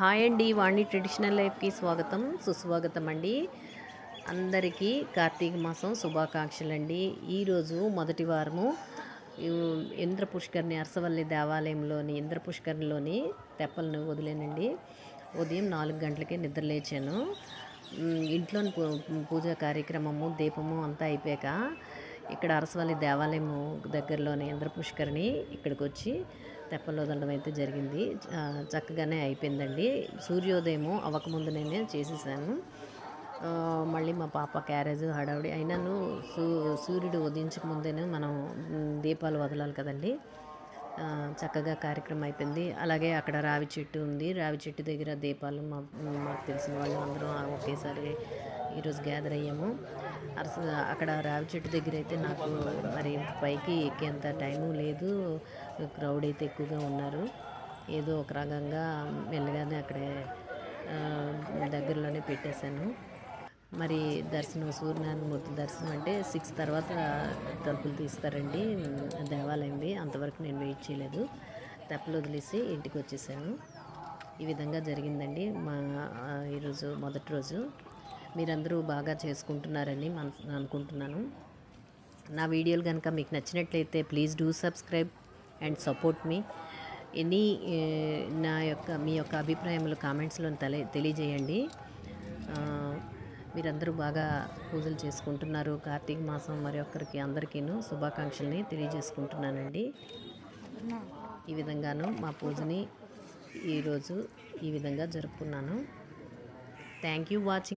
Hi అండి వాణి traditional లైఫ్కి స్వాగతం సుస్వాగతం అండి అందరికీ కార్తీక మాసం శుభాకాంక్షలు అండి ఈరోజు మొదటి వారము. ఇంద్ర పుష్కరిణి అరసవల్లి దేవాలయంలోని ఇంద్ర పుష్కరిణిలోని తెప్పలను వదిలేనండి. ఉదయం నాలుగు గంటలకే నిద్రలేచాను ఇంట్లోని పూ- పూజా కార్యక్రమము దీపము అంతా అయిపోయాక ఇక్కడ అరసవల్లి దేవాలయం దగ్గరలోనే ఇంద్ర పుష్కరిణి ఇక్కడికి వచ్చి తెప్పలో దండం అయితే జరిగింది. చక్కగానే అయిపోయిందండి. సూర్యోదయము అవ్వకముందు నేనే చేసేసాను మళ్ళీ మా పాప క్యారేజ్ హడావిడి అయినాను. సూ సూర్యుడు ఉదయించక ముందేనే మనం దీపాలు వదలాలి కదండి. చక్కగా కార్యక్రమం అయిపోయింది. అలాగే అక్కడ రావి చెట్టు ఉంది. రావి చెట్టు దగ్గర దీపాలు మా మాకు తెలిసిన వాళ్ళు అందరం ఒకేసారి ఈరోజు గ్యాదర్ అయ్యాము. అరస అక్కడ రావి చెట్టు దగ్గర అయితే నాకు మరి పైకి ఎక్కేంత టైము లేదు. క్రౌడ్ అయితే ఎక్కువగా ఉన్నారు. ఏదో ఒక రకంగా మెల్లగానే అక్కడే దగ్గరలోనే పెట్టేశాను. మరి దర్శనం సూర్యనారాయణమూర్తి దర్శనం అంటే సిక్స్ తర్వాత తలుపులు తీస్తారండి దేవాలయంవి అంతవరకు నేను వెయిట్ చేయలేదు. తెప్పలు వదిలేసి ఇంటికి వచ్చేసాను. ఈ విధంగా జరిగిందండి మా ఈరోజు మొదటి రోజు. మీరందరూ బాగా చేసుకుంటున్నారని మన అనుకుంటున్నాను. నా వీడియోలు కనుక మీకు నచ్చినట్లయితే please do subscribe and support me. Any నా యొక్క మీ యొక్క అభిప్రాయములు కామెంట్స్లో తెలియజేయండి. మీరందరూ బాగా పూజలు చేసుకుంటున్నారు. కార్తీక మాసం మరి ఒక్కరికి అందరికీను శుభాకాంక్షల్ని తెలియజేసుకుంటున్నానండి. ఈ విధంగాను మా పూజని ఈరోజు ఈ విధంగా జరుపుకున్నాను. Thank you watching